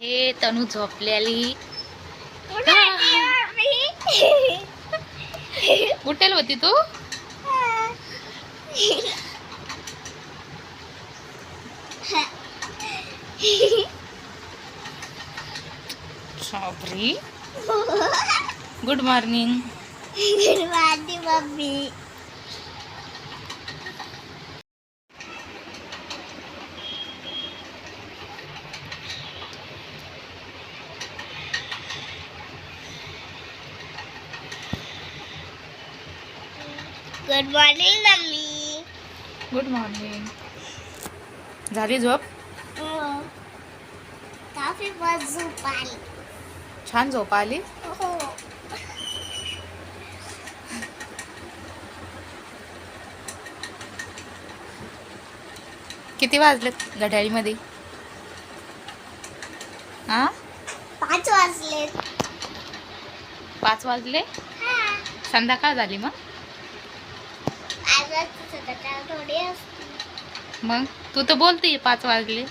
हे तनू झोपलेली. उठेल होती तू? Good morning. माझी mummy. Good morning mummy good morning झाली झोप? काफी बस झोप आली. छान झोप आली? हो. किती वाजलेत घड्याळीमध्ये? हा? पाच वाजले पाच वाजले? संध्याकाळ झाली मग? मग? तू तर बोलते पाच वाजले.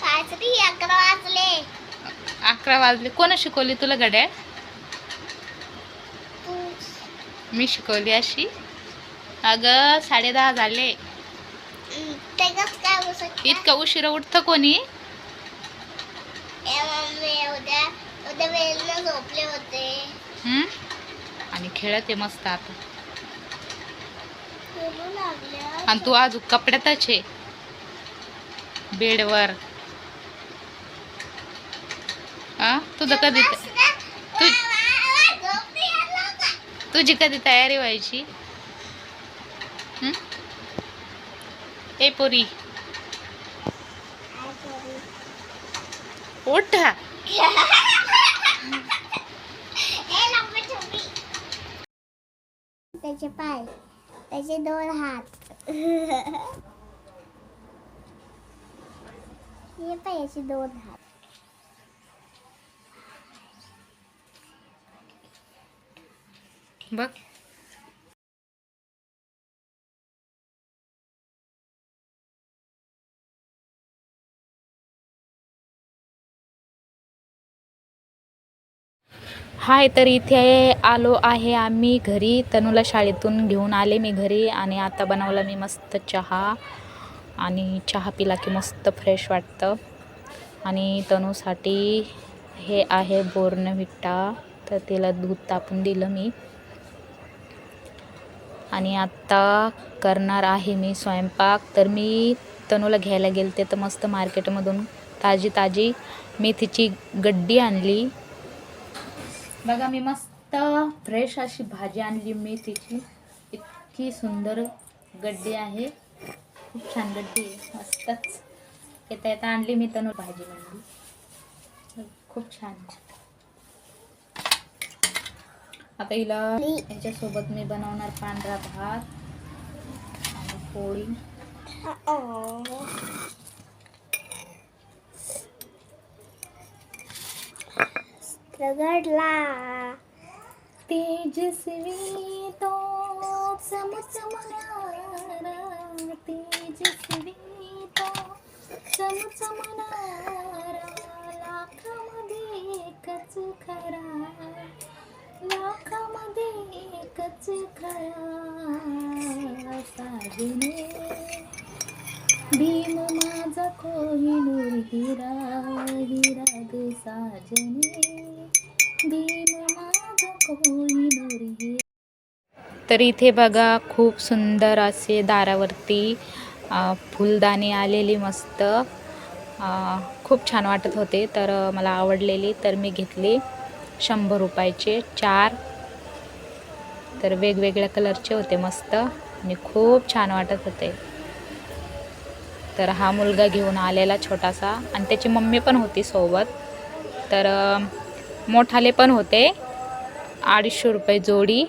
पाच अकरा वाजले. अकरा वाजले. कोण शिकवली तुला तू. मी शिकवली अशी. अगं साडे दहा झाले? इतकं उशिरा उठतं कोणी? आणि खेळत आहे मस्त आता. आणि तू अजून कपड्यातच आहे. बेडवर. आ? तुझं कधी तुझी कधी तयारी व्हायची? हम्म? ए पोरी. काय करू? उठ ए, लंबी छुपी. त्याचे पाय त्याचे दोन हात हे पाय याचे दोन हात बघ हाय तर इथे आलो आहे आम्ही घरी. तनूला शाळेतून घेऊन आले मी घरी आणि आता बनवला मी मस्त चहा आणि चहा पिला की मस्त फ्रेश वाटतं. आणि तनूसाठी हे आहे बोर्नव्हिटा तर तिला दूध तापून दिलं मी. आणि आत्ता करणार आहे मी स्वयंपाक. तर मी तनूला घ्यायला गेलते तर मस्त मार्केटमधून ताजी ताजी मेथीची गड्डी आणली. बघा मी मस्त फ्रेश अशी भाजी आणली मी. तिची इतकी सुंदर गड्डी आहे. खूप छान गड्डी आहे. मस्तच. येता येता आणली मी तनू भाजी आणली खूप छान. आता हिला याच्यासोबत मी बनवणार पांढरा भात आणि पोळी. रगडला. तेजस्वी तो चमचमणारा. तेजस्वी तो चमचमणारा. लाखामध्ये एकच खरा. लाखामध्ये एकच खरा. साधने भीम तुझा कोहिनूर हिरा हिरा ग साजने। दीन माझा कोहिनूर हिरा। तर इथे बघा खूप सुंदर असे दारावरती फुलदाणी आलेली मस्त. खूप छान वाटत होते तर मला आवडलेली तर मी घेतली शंभर रुपयाचे चार. तर वेगवेगळ्या कलरचे होते मस्त आणि खूप छान वाटत होते. तर हा मुलगा घेऊन आलेला छोटासा आणि त्याची मम्मी पण होती सोबत. तर मोठाले पण होते. अडीचशे रुपये जोडी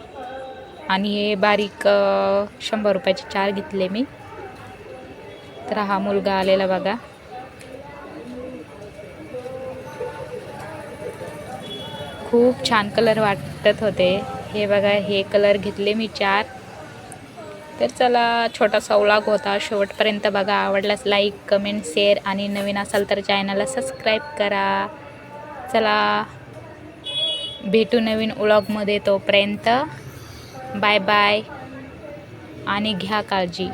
आणि हे बारीक शंभर रुपयाचे चार घेतले मी. तर हा मुलगा आलेला बघा. खूप छान कलर वाटत होते. हे बघा हे कलर घेतले मी चार. तर चला छोटासा व्लॉग होता. शेवटपर्यंत बघा. आवडलास लाईक कमेंट शेअर आणि नवीन असाल तर चॅनलला सबस्क्राईब करा. चला भेटू नवीन व्लॉगमध्ये तोपर्यंत. बाय बाय आणि घ्या काळजी.